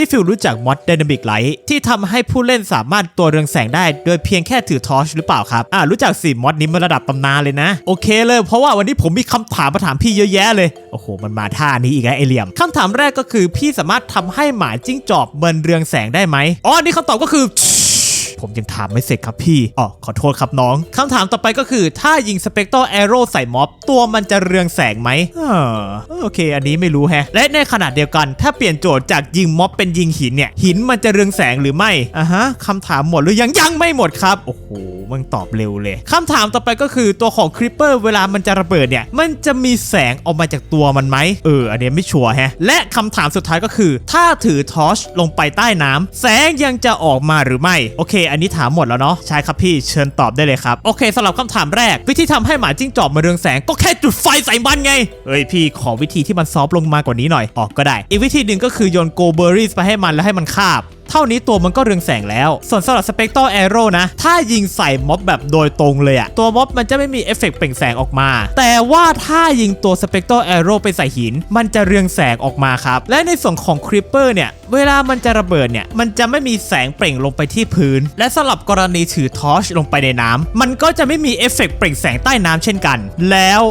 พี่ฟิลรู้จักมอด Dynamic Light ที่ทำให้ผู้เล่นสามารถตัวเรืองแสงได้ โดยเพียงแค่ถือทอชหรือเปล่าครับ อ่ารู้จักสิมอดนี้มันระดับตำนานเลยนะ โอเคเลยเพราะว่าวันนี้ผมมีคำถามมาถามพี่เยอะแยะเลย โอ้โห มันมาท่านี้อีกแล้วไอเหลี่ยมคำถามแรกก็คือพี่สามารถทำให้หมาจิ้งจอกเบินเรืองแสงได้ไหมอ๋อนี่คำตอบก็คือ ผมยังถามไม่เสร็จครับพี่อ๋อขอโทษครับน้องคำถามต่อไปก็คือ ถ้ายิงสเปก t ต r แอโร่ใส่ม็อบ ตัวมันจะเรืองแสงไหมเออโอเค อันนี้ไม่รู้แฮะ และในขณะเดียวกัน ถ้าเปลี่ยนโจทย์จากยิงม็อบเป็นยิงหินเนี่ย หินมันจะเรืองแสงหรือไม่อะฮะคำถามหมดหรือยังยังไม่หมดครับ โอ้โหมึงตอบเร็วเลยคำถามต่อไปก็คือตัวของคริปเปอร์เวลามันจะระเบิดเนี่ย มันจะมีแสงออกมาจากตัวมันไหมเออ อันนี้ไม่ชัวร์แฮะ และคำถามสุดท้ายก็คือ ถ้าถือทอชลงไปใต้น้ำแสงยังจะออกมาหรือไม่ โอเคอันนี้ถามหมดแล้วเนาะใช่ครับพี่เชิญตอบได้เลยครับ โอเคสำหรับคำถามแรก วิธีทำให้หมาจิ้งจอกมาเรืองแสงก็แค่จุดไฟใส่มันไงเอ้ยพี่ขอวิธีที่มันซอฟต์ลงมากว่านี้หน่อยออกก็ได้ อีกวิธีหนึ่งก็คือโยนโกเบอรี่ไปให้มันแล้วให้มันคาบ เท่านี้ตัวมันก็เรืองแสงแล้ว ส่วนสำหรับ Spectral Arrow นะ ถ้ายิงใส่ม็อบแบบโดยตรงเลยอะตัวม็อบมันจะไม่มีเอฟเฟกต์เปล่งแสงออกมา แต่ว่าถ้ายิงตัว Spectral Arrow ไปใส่หิน มันจะเรืองแสงออกมาครับ และในส่วนของ Creeper เนี่ยเวลามันจะระเบิดเนี่ย มันจะไม่มีแสงเปล่งลงไปที่พื้น และสำหรับกรณีถือทอชลงไปในน้ำมันก็จะไม่มีเอฟเฟกต์เปล่งแสงใต้น้ำเช่นกัน แล้ว